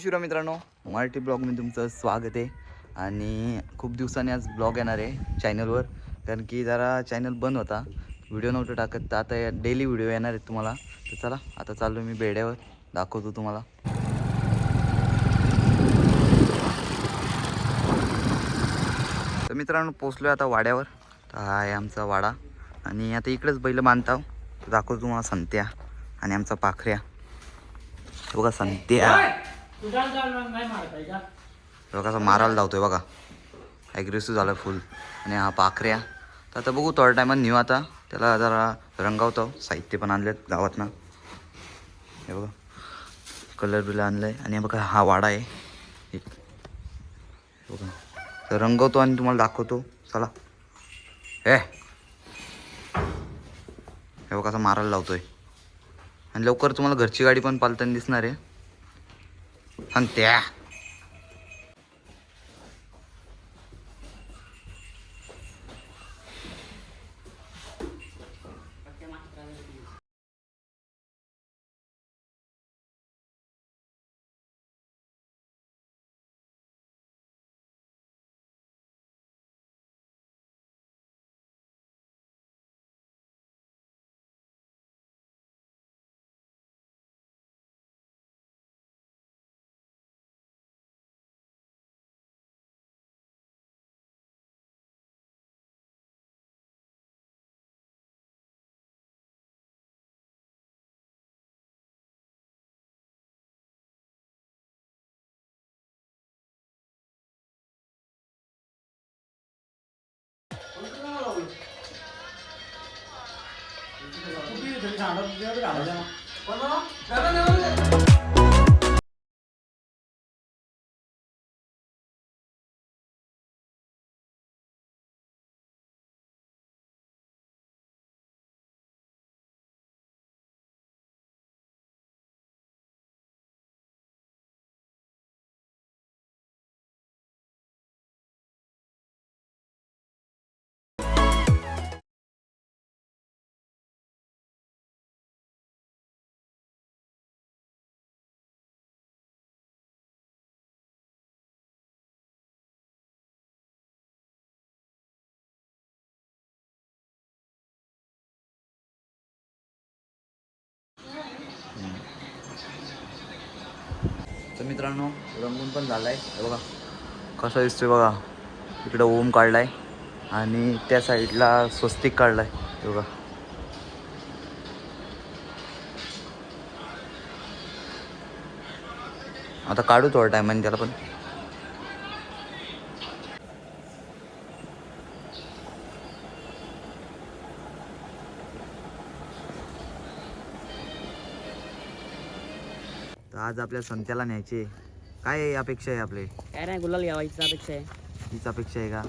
शिवरा मित्रांनो मराठी ब्लॉगमध्ये तुमचं स्वागत आहे. आणि खूप दिवसांनी आज ब्लॉग येणार आहे चॅनलवर. कारण की जरा चॅनल बंद होता. व्हिडिओ नव्हतं टाकत तर आता डेली व्हिडिओ येणार आहेत तुम्हाला. तर चला आता चाललो मी बेड्यावर. दाखवतो तुम्हाला. तर मित्रांनो पोचलो आता वाड्यावर. तर हा आहे आमचा वाडा. आणि आता इकडेच बैल बांधता हो. दाखवतो तुम्हाला संत्या आणि आमचा पाखऱ्या. बघा संत्या. बघा कसा मारायला धावतोय बघा. ॲग्रेसिव्ह झालं फुल आणि हा पाखऱ्या. तर आता बघू थोड्या टायमात नेऊ आता. त्याला जरा रंगावतो. साहित्य पण आणलेत गावातनं. हे बघा. कलर बिल आणलंय. आणि बघा हा वाडा आहे. हे बघा. तर रंगवतो आणि तुम्हाला दाखवतो. चला. हे. हे बघा असं मारायला लावतोय आणि लवकर तुम्हाला घरची गाडी पण पालताना दिसणार आहे. आणि त्या तर मित्रांनो रंगून पण झाला आहे बघा कसा दिसतोय बघा. इकडं ओम काढलाय आणि त्या साईडला स्वस्तिक काढलाय. हे बघा. आता काढू थोडा टायमाने त्याला पण. आज आपल्या संत्याला न्यायचे. काय आहे अपेक्षा आहे आपले? काय नाही गुलाल घ्यावायची अपेक्षा आहे. हीच अपेक्षा आहे का?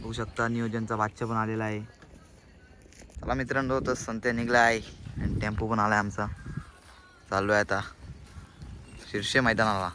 बघू शकता नियोजनचा बादशा पण आलेला आहे. चला मित्रांनो तर संत्या निघला आहे आणि टेम्पो पण आला आहे आमचा. चाललो आहे आता. शीर्षे मैदानाला.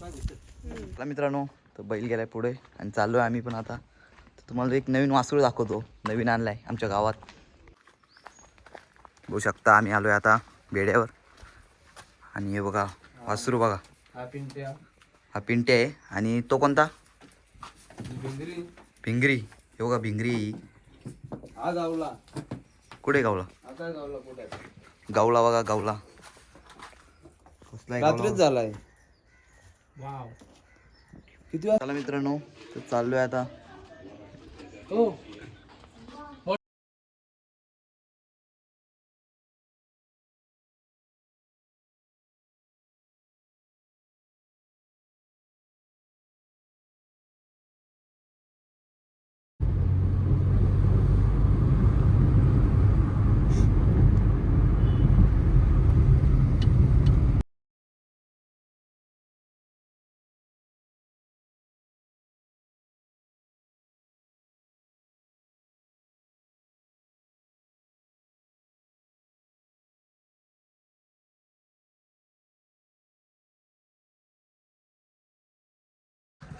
चला मित्रांनो तर बैल गेलाय पुढे आणि चाललो आहे आम्ही पण आता. तर तुम्हाला एक नवीन वासरू दाखवतो. नवीन आणलाय आमच्या गावात. बघू शकता आम्ही आलोय आता बेड्यावर. आणि हे बघा वासरू बघा. हा पिंट्या. हा पिंटे आहे. आणि तो कोणता? भिंगरी. भिंगरी. हे बघा भिंगरी. हा गावला. कुठे गावला? आता गावला कुठे गावला बघा गावला. गावला? झालाय. किती वाजता मित्रांनो तर चाललोय आता. हो.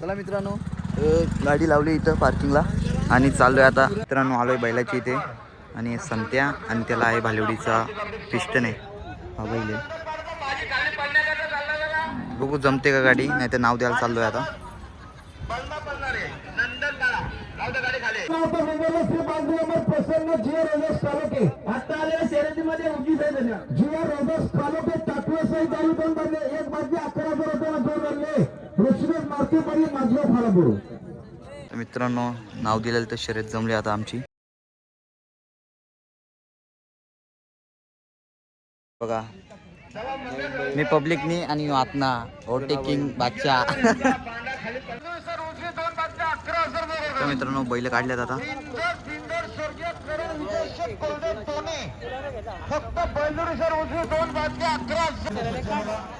चला मित्रांनो गाडी लावली इथं पार्किंगला आणि चाललोय आता. मित्रांनो आलोय बैलाची इथे. आणि संत्या आणि त्याला आहे भालेवडीचा पिस्टन आहे. हा बैल आहे. बघू जमते का गाडी नाही तर नाव द्यायला चाललोय आता. तर मित्रांनो नाव दिलेलं तर शर्यत जमली आता आमची. बघा मी पब्लिकनी आणि आतना ओव्हरटेकिंग बादशा तर मित्रांनो बैल काढल्यात आता. हा.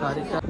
સારી ચાલ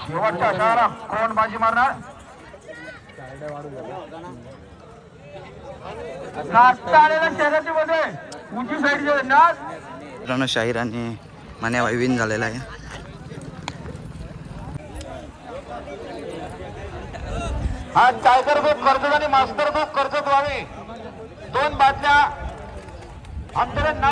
शेवटच्या शहरा कोण बाजी मारणार नाचता आलेल्या शर्यतीमध्ये मध्ये मित्रांनो शाहीर आणि मान्या विन झालेला आहे. हा टायगर ग्रुप कर्जत आणि मास्टर ग्रुप कर्जत व्हावे. दोन बातम्या आमच्याकडे